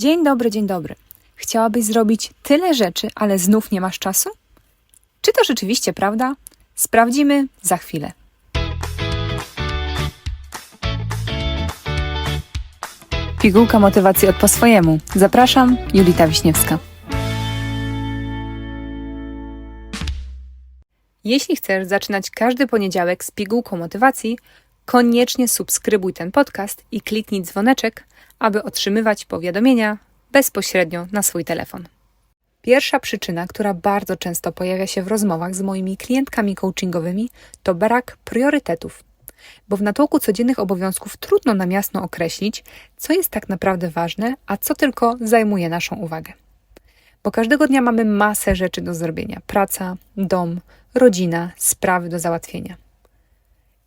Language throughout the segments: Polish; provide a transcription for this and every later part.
Dzień dobry, dzień dobry. Chciałabyś zrobić tyle rzeczy, ale znów nie masz czasu? Czy to rzeczywiście prawda? Sprawdzimy za chwilę. Pigułka motywacji od po swojemu. Zapraszam, Julita Wiśniewska. Jeśli chcesz zaczynać każdy poniedziałek z pigułką motywacji, koniecznie subskrybuj ten podcast i kliknij dzwoneczek, aby otrzymywać powiadomienia bezpośrednio na swój telefon. Pierwsza przyczyna, która bardzo często pojawia się w rozmowach z moimi klientkami coachingowymi, to brak priorytetów. Bo w natłoku codziennych obowiązków trudno nam jasno określić, co jest tak naprawdę ważne, a co tylko zajmuje naszą uwagę. Bo każdego dnia mamy masę rzeczy do zrobienia: praca, dom, rodzina, sprawy do załatwienia.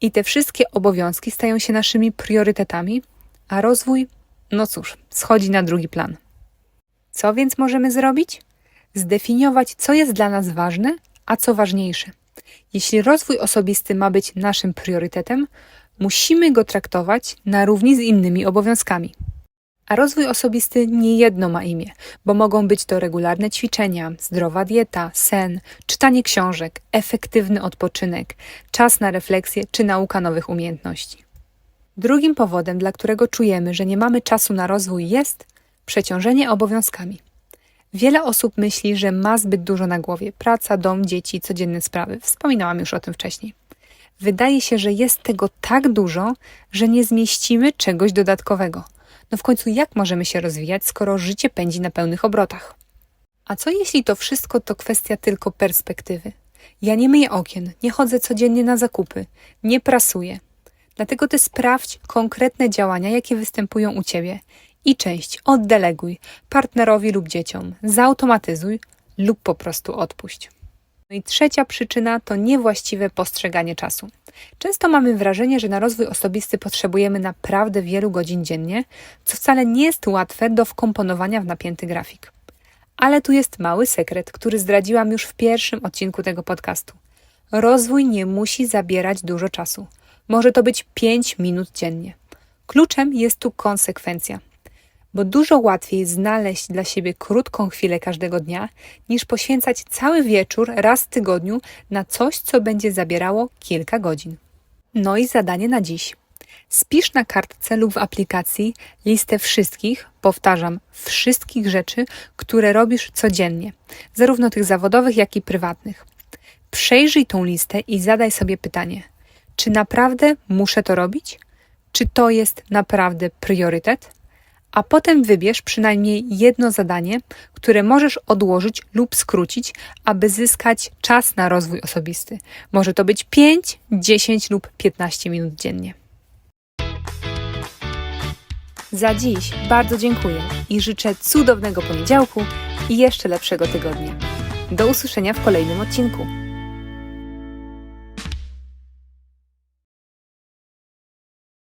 I te wszystkie obowiązki stają się naszymi priorytetami, a rozwój, no cóż, schodzi na drugi plan. Co więc możemy zrobić? Zdefiniować, co jest dla nas ważne, a co ważniejsze. Jeśli rozwój osobisty ma być naszym priorytetem, musimy go traktować na równi z innymi obowiązkami. A rozwój osobisty nie jedno ma imię, bo mogą być to regularne ćwiczenia, zdrowa dieta, sen, czytanie książek, efektywny odpoczynek, czas na refleksję czy nauka nowych umiejętności. Drugim powodem, dla którego czujemy, że nie mamy czasu na rozwój, jest przeciążenie obowiązkami. Wiele osób myśli, że ma zbyt dużo na głowie praca, dom, dzieci, codzienne sprawy. Wspominałam już o tym wcześniej. Wydaje się, że jest tego tak dużo, że nie zmieścimy czegoś dodatkowego. No w końcu, jak możemy się rozwijać, skoro życie pędzi na pełnych obrotach? A co jeśli to wszystko to kwestia tylko perspektywy? Ja nie myję okien, nie chodzę codziennie na zakupy, nie prasuję. Dlatego ty sprawdź konkretne działania, jakie występują u ciebie i część oddeleguj partnerowi lub dzieciom, zautomatyzuj lub po prostu odpuść. No i trzecia przyczyna to niewłaściwe postrzeganie czasu. Często mamy wrażenie, że na rozwój osobisty potrzebujemy naprawdę wielu godzin dziennie, co wcale nie jest łatwe do wkomponowania w napięty grafik. Ale tu jest mały sekret, który zdradziłam już w pierwszym odcinku tego podcastu. Rozwój nie musi zabierać dużo czasu. Może to być 5 minut dziennie. Kluczem jest tu konsekwencja bo dużo łatwiej znaleźć dla siebie krótką chwilę każdego dnia, niż poświęcać cały wieczór raz w tygodniu na coś, co będzie zabierało kilka godzin. No i zadanie na dziś. Spisz na kartce lub w aplikacji listę wszystkich, powtarzam, wszystkich rzeczy, które robisz codziennie, zarówno tych zawodowych, jak i prywatnych. Przejrzyj tą listę i zadaj sobie pytanie: czy naprawdę muszę to robić? Czy to jest naprawdę priorytet? A potem wybierz przynajmniej jedno zadanie, które możesz odłożyć lub skrócić, aby zyskać czas na rozwój osobisty. Może to być 5, 10 lub 15 minut dziennie. Za dziś bardzo dziękuję i życzę cudownego poniedziałku i jeszcze lepszego tygodnia. Do usłyszenia w kolejnym odcinku.